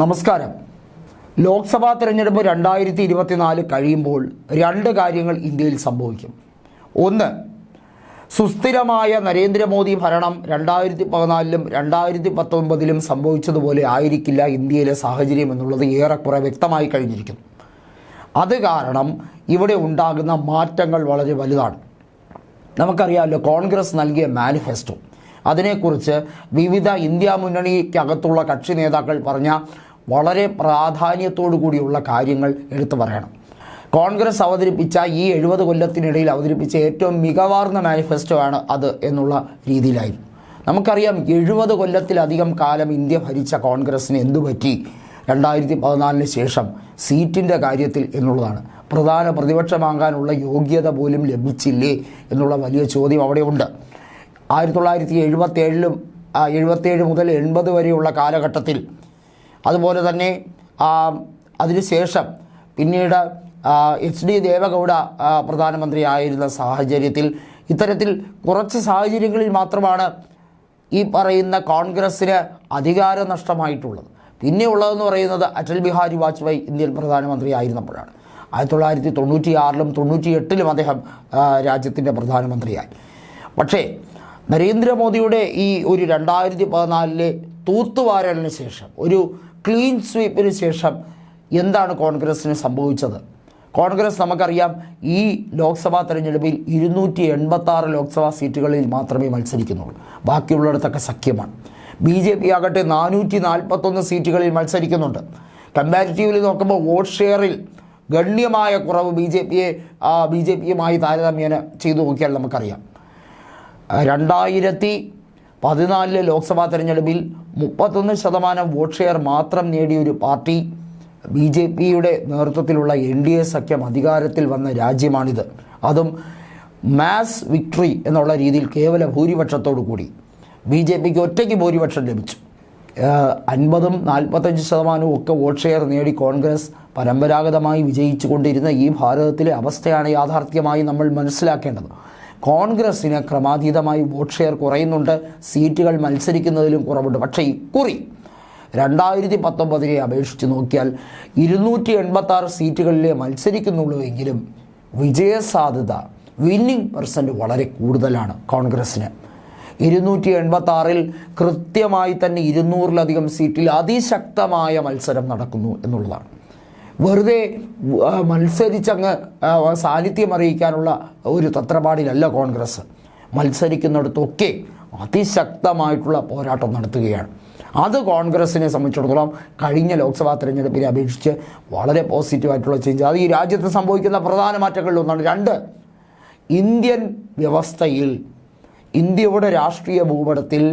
നമസ്കാരം. ലോക്സഭാ തിരഞ്ഞെടുപ്പ് രണ്ടായിരത്തി ഇരുപത്തിനാല് കഴിയുമ്പോൾ രണ്ട് കാര്യങ്ങൾ ഇന്ത്യയിൽ സംഭവിക്കും. ഒന്ന് സുസ്ഥിരമായ നരേന്ദ്രമോദി ഭരണം രണ്ടായിരത്തി പതിനാലിലും രണ്ടായിരത്തി പത്തൊൻപതിലും സംഭവിച്ചതുപോലെ ആയിരിക്കില്ല ഇന്ത്യയിലെ സാഹചര്യം എന്നുള്ളത് ഏറെക്കുറെ വ്യക്തമായി കഴിഞ്ഞിരിക്കുന്നു. അത് കാരണം ഇവിടെ ഉണ്ടാകുന്ന മാറ്റങ്ങൾ വളരെ വലുതാണ്. നമുക്കറിയാമല്ലോ കോൺഗ്രസ് നൽകിയ മാനിഫെസ്റ്റോ. അതിനെക്കുറിച്ച് വിവിധ ഇന്ത്യ മുന്നണിക്കകത്തുള്ള കക്ഷി നേതാക്കൾ പറഞ്ഞ വളരെ പ്രാധാന്യത്തോടു കൂടിയുള്ള കാര്യങ്ങൾ എടുത്തു പറയണം. കോൺഗ്രസ് അവതരിപ്പിച്ച ഈ എഴുപത് കൊല്ലത്തിനിടയിൽ അവതരിപ്പിച്ച ഏറ്റവും മികവാർന്ന മാനിഫെസ്റ്റോ ആണ് അത് എന്നുള്ള രീതിയിലായിരുന്നു. നമുക്കറിയാം എഴുപത് കൊല്ലത്തിലധികം കാലം ഇന്ത്യ ഭരിച്ച കോൺഗ്രസ്സിന് എന്തു പറ്റി? രണ്ടായിരത്തി പതിനാലിന് ശേഷം സീറ്റിന്റെ കാര്യത്തിൽ എന്നുള്ളതാണ്. പ്രധാന പ്രതിപക്ഷമാകാനുള്ള യോഗ്യത പോലും ലഭിച്ചില്ലേ എന്നുള്ള വലിയ ചോദ്യം അവിടെയുണ്ട്. ആയിരത്തി തൊള്ളായിരത്തി എഴുപത്തേഴിലും എഴുപത്തേഴ് മുതൽ എൺപത് വരെയുള്ള കാലഘട്ടത്തിൽ അതുപോലെ തന്നെ അതിനുശേഷം പിന്നീട് എച്ച് ഡി ദേവഗൗഡ പ്രധാനമന്ത്രിയായിരുന്ന സാഹചര്യത്തിൽ ഇത്തരത്തിൽ കുറച്ച് സാഹചര്യങ്ങളിൽ മാത്രമാണ് ഈ പറയുന്ന കോൺഗ്രസ്സിന് അധികാര നഷ്ടമായിട്ടുള്ളത്. പിന്നെ ഉള്ളതെന്ന് പറയുന്നത് അടൽ ബിഹാരി വാജ്പേയി ഇന്ത്യൻ പ്രധാനമന്ത്രി ആയിരുന്നപ്പോഴാണ്. ആയിരത്തി തൊള്ളായിരത്തി തൊണ്ണൂറ്റി ആറിലും തൊണ്ണൂറ്റി എട്ടിലും അദ്ദേഹം രാജ്യത്തിന്റെ പ്രധാനമന്ത്രിയായി. പക്ഷേ നരേന്ദ്രമോദിയുടെ ഈ ഒരു രണ്ടായിരത്തി പതിനാലിലെ തൂത്തുവാരലിന് ശേഷം ഒരു ക്ലീൻ സ്വീപ്പിന് ശേഷം എന്താണ് കോൺഗ്രസ്സിന് സംഭവിച്ചത്? കോൺഗ്രസ് നമുക്കറിയാം ഈ ലോക്സഭാ തെരഞ്ഞെടുപ്പിൽ ഇരുന്നൂറ്റി എൺപത്തി ആറ് ലോക്സഭാ സീറ്റുകളിൽ മാത്രമേ മത്സരിക്കുന്നുള്ളൂ. ബാക്കിയുള്ളിടത്തൊക്കെ സഖ്യമാണ്. ബി ജെ പി ആകട്ടെ നാനൂറ്റി നാൽപ്പത്തൊന്ന് സീറ്റുകളിൽ മത്സരിക്കുന്നുണ്ട്. കമ്പാരിറ്റീവ്ലി നോക്കുമ്പോൾ വോട്ട് ഷെയറിൽ ഗണ്യമായ കുറവ് ബി ജെ പിയെ ബി ജെ പിയുമായി താരതമ്യേന ചെയ്തു നോക്കിയാൽ നമുക്കറിയാം. രണ്ടായിരത്തി പതിനാലിലെ ലോക്സഭാ തെരഞ്ഞെടുപ്പിൽ മുപ്പത്തൊന്ന് ശതമാനം വോട്ട് ഷെയർ മാത്രം നേടിയ ഒരു പാർട്ടി ബി ജെ പിയുടെ നേതൃത്വത്തിലുള്ള എൻ ഡി എ സഖ്യം അധികാരത്തിൽ വന്ന രാജ്യമാണിത്. അതും മാസ് വിക്ടറി എന്നുള്ള രീതിയിൽ കേവല ഭൂരിപക്ഷത്തോടു കൂടി. ബി ജെ പിക്ക് ഒറ്റയ്ക്ക് ഭൂരിപക്ഷം ലഭിച്ചു. അൻപതും നാൽപ്പത്തഞ്ച് ശതമാനവും ഒക്കെ വോട്ട് ഷെയർ നേടി കോൺഗ്രസ് പരമ്പരാഗതമായി വിജയിച്ചു കൊണ്ടിരുന്ന ഈ ഭാരതത്തിലെ അവസ്ഥയാണ് യാഥാർത്ഥ്യമായി നമ്മൾ മനസ്സിലാക്കേണ്ടത്. കോൺഗ്രസ്സിന് ക്രമാതീതമായി വോട്ട് ഷെയർ കുറയുന്നുണ്ട്. സീറ്റുകൾ മത്സരിക്കുന്നതിലും കുറവുണ്ട്. പക്ഷേ ഇക്കുറി രണ്ടായിരത്തി പത്തൊമ്പതിനെ അപേക്ഷിച്ച് നോക്കിയാൽ ഇരുന്നൂറ്റി എൺപത്തി ആറ് സീറ്റുകളിലെ മത്സരിക്കുന്നുള്ളൂ എങ്കിലും വിജയസാധ്യത വിന്നിംഗ് പെർസെന്റ് വളരെ കൂടുതലാണ് കോൺഗ്രസ്സിന് ഇരുന്നൂറ്റി എൺപത്തി ആറിൽ കൃത്യമായി തന്നെ ഇരുന്നൂറിലധികം സീറ്റിൽ അതിശക്തമായ മത്സരം നടക്കുന്നു എന്നുള്ളതാണ്. വെറുതെ മത്സരിച്ചങ്ങ് സാന്നിധ്യം അറിയിക്കാനുള്ള ഒരു തത്രപാടിലല്ല കോൺഗ്രസ്. മത്സരിക്കുന്നിടത്തൊക്കെ അതിശക്തമായിട്ടുള്ള പോരാട്ടം നടത്തുകയാണ്. അത് കോൺഗ്രസിനെ സംബന്ധിച്ചിടത്തോളം കഴിഞ്ഞ ലോക്സഭാ തെരഞ്ഞെടുപ്പിനെ അപേക്ഷിച്ച് വളരെ പോസിറ്റീവായിട്ടുള്ള ചേഞ്ച് അത് ഈ രാജ്യത്ത് സംഭവിക്കുന്ന പ്രധാന മാറ്റങ്ങളിൽ ഒന്നാണ്. രണ്ട് ഇന്ത്യൻ വ്യവസ്ഥയിൽ ഇന്ത്യയുടെ രാഷ്ട്രീയ ഭൂപടത്തിൽ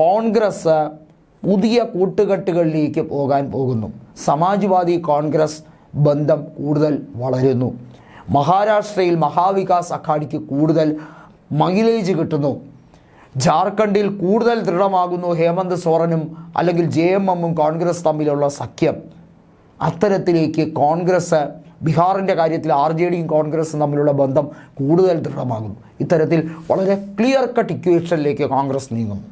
കോൺഗ്രസ് പുതിയ കൂട്ടുകെട്ടുകളിലേക്ക് പോകാൻ പോകുന്നു. സമാജ്വാദി കോൺഗ്രസ് ബന്ധം കൂടുതൽ വളരുന്നു. മഹാരാഷ്ട്രയിൽ മഹാവികാസ് അഘാഡിക്ക് കൂടുതൽ മൈലേജ് കിട്ടുന്നു. ജാർഖണ്ഡിൽ കൂടുതൽ ദൃഢമാകുന്നു ഹേമന്ത് സോറനും അല്ലെങ്കിൽ ജെ എം എമ്മും കോൺഗ്രസ് തമ്മിലുള്ള സഖ്യം. അത്തരത്തിലേക്ക് കോൺഗ്രസ് ബീഹാറിന്റെ കാര്യത്തിൽ ആർ ജെ ഡിയും കോൺഗ്രസും തമ്മിലുള്ള ബന്ധം കൂടുതൽ ദൃഢമാകുന്നു. ഇത്തരത്തിൽ വളരെ ക്ലിയർ കട്ട് ഇക്വേഷനിലേക്ക് കോൺഗ്രസ് നീങ്ങുന്നു.